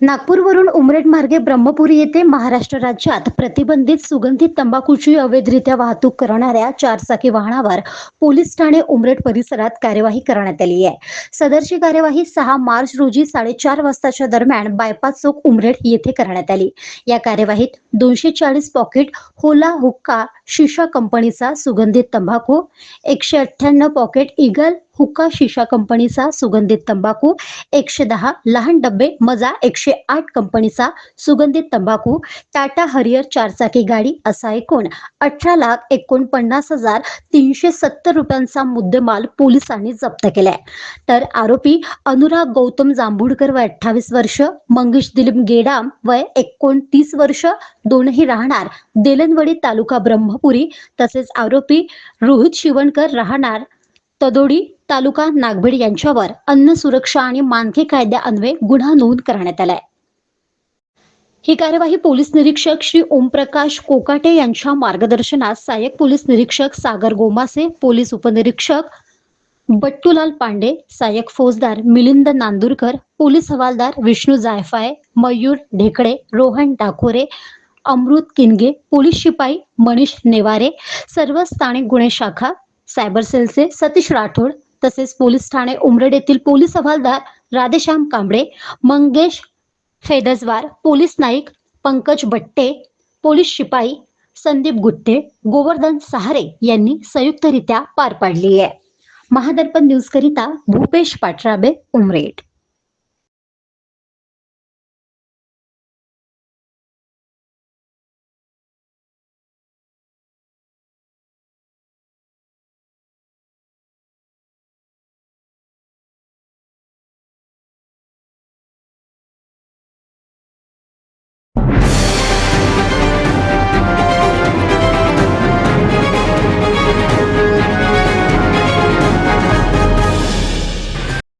नागपूरवरून उमरेड मार्गे ब्रह्मपुरी येथे महाराष्ट्र राज्यात प्रतिबंधित सुगंधित तंबाखूची अवैधरित्या वाहतूक करणाऱ्या चारचाकी वाहनावर पोलीस ठाणे उमरेड परिसरात कार्यवाही करण्यात आली आहे. सदरची कार्यवाही सहा मार्च रोजी साडेचार वाजताच्या दरम्यान बायपास चौक उमरेड येथे करण्यात आली. या कार्यवाहीत दोनशे चाळीस पॉकेट होला हुक्का शिशा कंपनीचा सुगंधित तंबाखू एकशे अठ्ठ्याण्णव पॉकेट इगल हुक्का शिशा कंपनीचा सुगंधित तंबाखू एकशे दहा लहान डब्बे मजा एकशे आठ कंपनीचा सुगंधित तंबाखू टाटा हरियर चारचाकी गाडी असा एकूण अठरा लाख एकोणपन्नास हजार तीनशे सत्तर रुपयांचा मुद्देमाल पोलिसांनी जप्त केलाय. तर आरोपी अनुराग गौतम जांभूडकर वय अठ्ठावीस वर्ष मंगेश दिलीप गेडाम वय एकोणतीस वर्ष दोनही राहणार देलनवडी तालुका ब्रह्मपुरी. तसेच आरोपी रोहित शिवणकर राहणार तदोडी तालुका नागभीड यांच्यावर अन्न सुरक्षा आणि मानके कायद्यान्वये गुन्हा नोंद करण्यात आलाय. ही कार्यवाही पोलीस निरीक्षक श्री ओमप्रकाश कोकाटे यांच्या मार्गदर्शनात सहाय्यक पोलीस निरीक्षक सागर गोमासे पोलीस उपनिरीक्षक बट्टूलाल पांडे सहाय्यक फौजदार मिलिंद नांदूरकर पोलीस हवालदार विष्णू जायफाय मयूर ढेकळे रोहन डाकोरे अमृत किनगे पोलीस शिपाई मनीष नेवारे सर्व स्थानिक गुन्हे शाखा सायबर सेलचे सतीश राठोड तसेच पोलीस ठाणे उमरेड येथील पोलीस हवालदार राधेश्याम कांबळे मंगेश फेदजवार पोलीस नाईक पंकज बट्टे पोलीस शिपाई संदीप गुट्टे गोवर्धन सहारे यांनी संयुक्तरित्या पार पाडली आहे. महादर्पण न्यूज करिता भूपेश पाटराबे उमरेड.